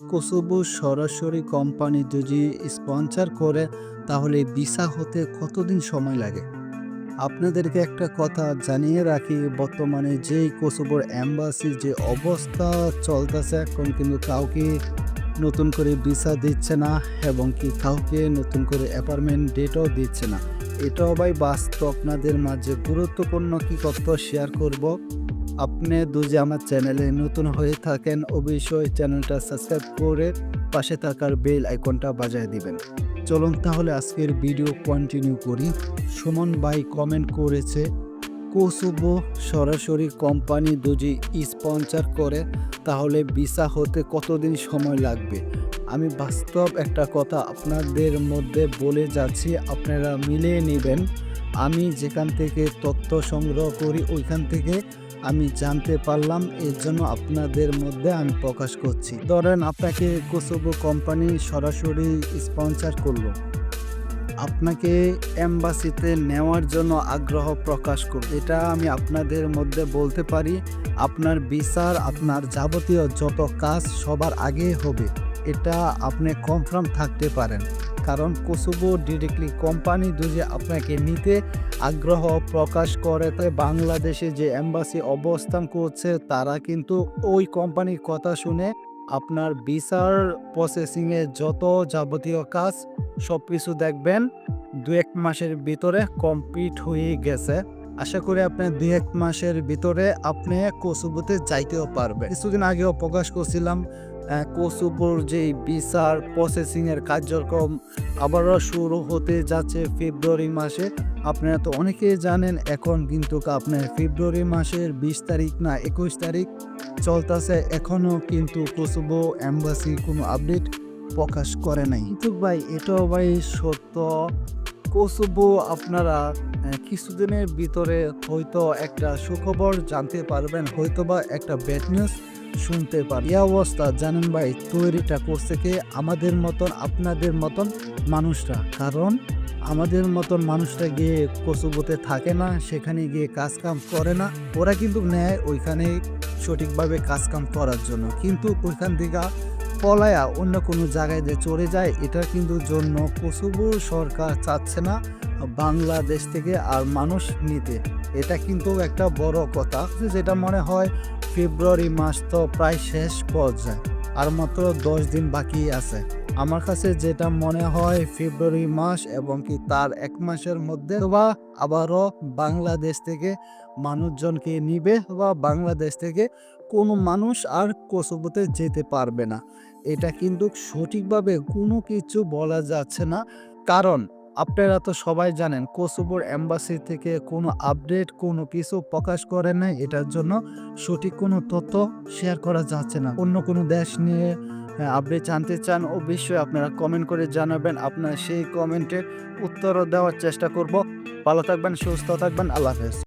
Kosovo সরাসরি company যদি sponsor করে, তাহলে ভিসা হতে কতদিন সময় লাগে? আপনাদেরকে একটা কথা জানিয়ে রাখি, বর্তমানে যেই কোসোভোর অ্যাম্বাসির যে অবস্থা চলতেছে, এখন কিন্তু কাউকে নতুন করে ভিসা দিচ্ছে না এবং কি কাউকে নতুন করে অ্যাপার্টমেন্ট ডেটও দিচ্ছে না। এটাও ভাই বাস্তব, আপনাদের মাঝে গুরুত্বপূর্ণ কি তথ্য শেয়ার করব? আপনি যদি আমার চ্যানেলে নতুন হয়ে থাকেন, অবশ্যই চ্যানেলটা সাবস্ক্রাইব করে পাশে থাকার বেল আইকনটা বাজায় দিবেন। চলুন তাহলে আজকের ভিডিও কন্টিনিউ করি। সুমন ভাই কমেন্ট করেছে কোসোভো সরাসরি কোম্পানি যদি স্পন্সর করে, তাহলে ভিসা হতে কতদিন সময় লাগবে? আমি বাস্তব একটা কথা আপনাদের মধ্যে বলে যাচ্ছি, আপনারা মিলিয়ে নেবেন। আমি যেখান থেকে তথ্য সংগ্রহ করি, ওইখান থেকে আমি জানতে পারলাম এর জন্য আপনাদের মধ্যে আমি প্রকাশ করছি। ধরেন আপনাকে কোসোভো কোম্পানি সরাসরি স্পন্সর করল। আপনাকে এম্বাসিতে নেওয়ার জন্য আগ্রহ প্রকাশ করব এটা আমি আপনাদের মধ্যে বলতে পারি, আপনার বিচার, আপনার যাবতীয় যত কাজ সবার আগে হবে। এটা আপনি কনফার্ম থাকতে পারেন। কারণ কোসোভো ডিরেক্টলি কোম্পানি দুজে আপনাকে নিতে আগ্রহ প্রকাশ করে, তাই বাংলাদেশে যে এম্বাসি অবস্থান করছে, তারা কিন্তু ওই কোম্পানির কথা শুনে আপনার বিচার প্রসেসিংয়ে যত যাবতীয় কাজ সব কিছু দেখবেন। দু এক মাসের ভিতরে কমপ্লিট হয়ে গেছে। আশা করি আপনি দুই এক মাসের ভিতরে আপনি কোসোভোতে যাইতেও পারবেন। কিছুদিন আগেও প্রকাশ করছিলাম আহ, কোসোভোর যে ভিসার প্রসেসিংয়ের কার্যক্রম আবারও শুরু হতে যাচ্ছে ফেব্রুয়ারি মাসে। আপনারা তো অনেকেই জানেন এখন কিন্তু আপনার ফেব্রুয়ারি মাসের বিশ তারিখ না একুশ তারিখ চলতেছে। এখনও কিন্তু কোসোভো এম্বাসি কোনো আপডেট প্রকাশ করে নাই। কিন্তু ভাই এটাও ভাই সত্য। কোসোভো আপনারা কিছুদিনের ভিতরে হয়তো একটা সুখবর জানতে পারবেন হয়তো বা একটা ব্যাড নিউজ শুনতে পারবেন। এই অবস্থা, জানেন ভাই, তৈরিটা করছে কে? আমাদের মতন, আপনাদের মতন মানুষরা। কারণ আমাদের মতন মানুষরা গিয়ে কোসোভোতে থাকে না, সেখানে গিয়ে কাজ কাম করে না। ওরা কিন্তু নেয় ওইখানে সঠিকভাবে কাজ কাম করার জন্য। কিন্তু ওইখান থেকে পলায়া অন্য কোনো জায়গায় যে চলে যায় এটা কিন্তু জন্য কোসোভো সরকার চাচ্ছে না বাংলাদেশ থেকে আর মানুষ নিতে। এটা কিন্তু একটা বড় কথা, যেটা মনে হয় ফেব্রুয়ারি মাস তো প্রায় শেষ পর্যায়ে, আর মাত্র দশ দিন বাকি আছে। আমার কাছে যেটা মনে হয় ফেব্রুয়ারি মাস এবং কি তার এক মাসের মধ্যে বা আবারও বাংলাদেশ থেকে মানুষজনকে নিবে বা বাংলাদেশ থেকে কোনো মানুষ আর কোসোভোতে যেতে পারবে না। এটা কিন্তু সঠিকভাবে কোনো কিছু বলা যাচ্ছে না। কারণ, আপনারা তো সবাই জানেন কোসোভোর এম্বাসি থেকে কোনো আপডেট কোনো কিছু প্রকাশ করে নাই। এটার জন্য সঠিক কোনো তথ্য শেয়ার করা যাচ্ছে না। অন্য কোনো দেশ নিয়ে আপডেট জানতে চান, অবশ্যই আপনারা কমেন্ট করে জানাবেন। আপনার সেই কমেন্টের উত্তরও দেওয়ার চেষ্টা করব। ভালো থাকবেন, সুস্থ থাকবেন, আল্লাহ হাফেজ।